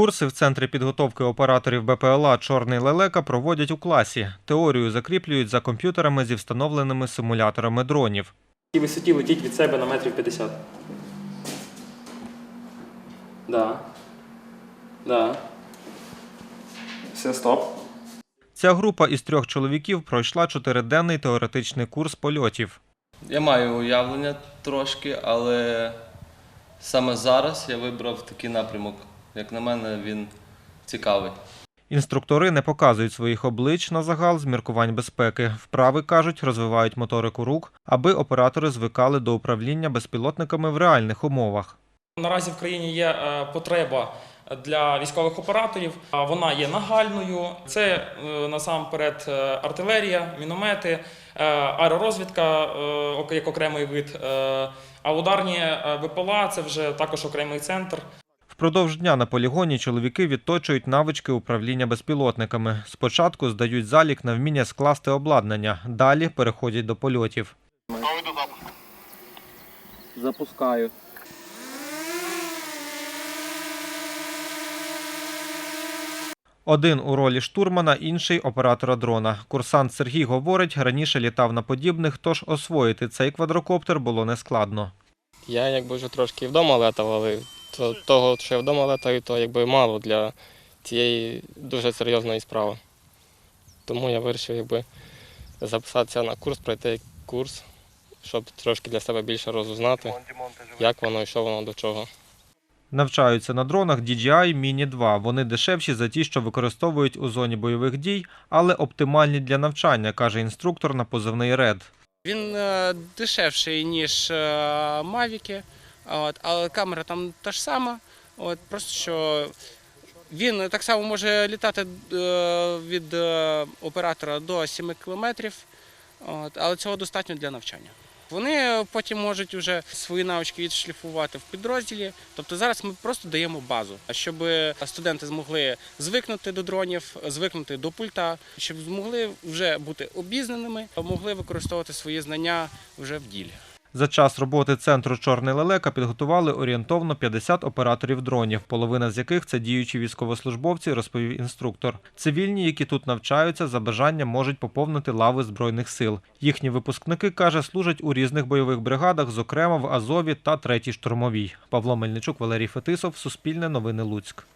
Курси в центрі підготовки операторів БПЛА Чорний лелека проводять у класі. Теорію закріплюють за комп'ютерами зі встановленими симуляторами дронів. цій висоті летіть від себе на метрів 50. Да. Да. Все, стоп. Ця група із трьох чоловіків пройшла чотириденний теоретичний курс польотів. Я маю уявлення трошки, але саме зараз я вибрав такий напрямок. Як на мене, він цікавий. Інструктори не показують своїх облич на загал з міркувань безпеки. Вправи кажуть, розвивають моторику рук, аби оператори звикали до управління безпілотниками в реальних умовах. Наразі в країні є е, потреба для військових операторів. а Вона є нагальною. Це е, насамперед е, артилерія, міномети, аеророзвідка як окремий вид. А ударні БПЛА це вже також окремий центр. Впродовж дня на полігоні чоловіки відточують навички управління безпілотниками. Спочатку здають залік на вміння скласти обладнання, далі переходять до польотів. Запускаю. Один у ролі штурмана, інший оператора дрона. Курсант Сергій говорить, раніше літав на подібних, тож освоїти цей квадрокоптер було нескладно. Я якби вже трошки і вдома летав, але то, того, що я вдома летаю, то якби мало для цієї дуже серйозної справи. Тому я вирішив якби, записатися на курс, пройти курс, щоб трошки для себе більше розузнати, як воно і що воно до чого. Навчаються на дронах DJI Mini 2. Вони дешевші за ті, що використовують у зоні бойових дій, але оптимальні для навчання, каже інструктор на позивний RED. Він е, дешевший, ніж е, Мавіки, от, але камера там та ж сама. От, просто що він так само може літати е, від е, оператора до 7 кілометрів, от, але цього достатньо для навчання. Вони потім можуть вже свої навички відшліфувати в підрозділі. Тобто зараз ми просто даємо базу, щоб студенти змогли звикнути до дронів, звикнути до пульта, щоб змогли вже бути обізнаними, могли використовувати свої знання вже в ділі. За час роботи центру Чорний лелека підготували орієнтовно 50 операторів дронів, половина з яких це діючі військовослужбовці, розповів інструктор. Цивільні, які тут навчаються, за бажанням можуть поповнити лави збройних сил. Їхні випускники каже, служать у різних бойових бригадах, зокрема в Азові та третій штурмовій. Павло Мельничук, Валерій Фетисов, Суспільне новини Луцьк.